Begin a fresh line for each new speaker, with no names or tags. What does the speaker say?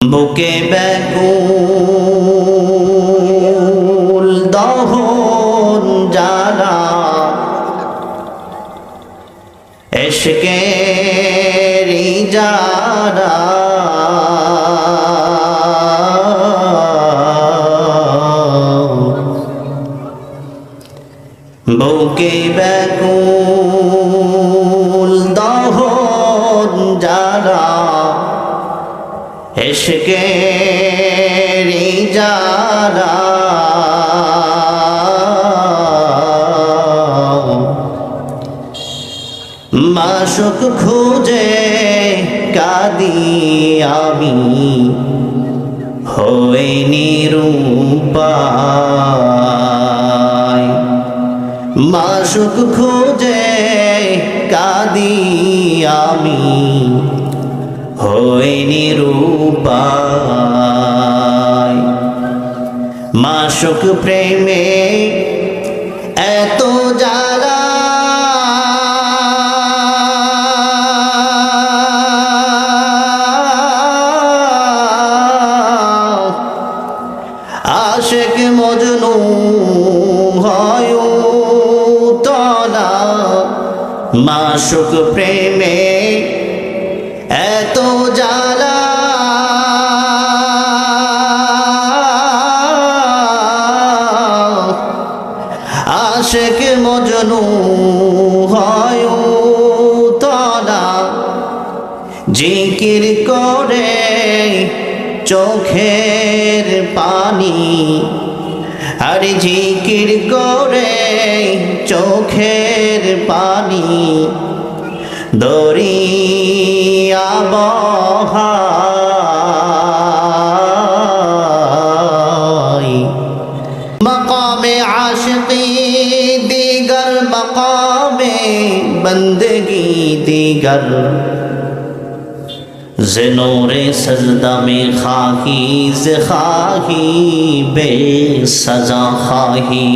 বুকে ব্যাকুল দহন জানা এসকেরি যারা বুকে ব্যাকুল দহন যারা এসকেরি যারা মাসুক খুঁজে কাদি আমি হয়ে নিরূপায় মাসুক খুঁজে কাদি আমি হয়ে নিরূপায়। মাসুক প্রেমে এত যারা আশেক মজনু হয় তলা মাসুক প্রেমে এত জ্বালা। আশেক মজনু হয় তলা জিকির করে চোখের পানি। আর জিকির করে চোখের পানি। دریا بہائی مقام عاشقی دیگر مقام بندگی دیگر زنور سجدہ میں خواہی زخواہی بے سزا خواہی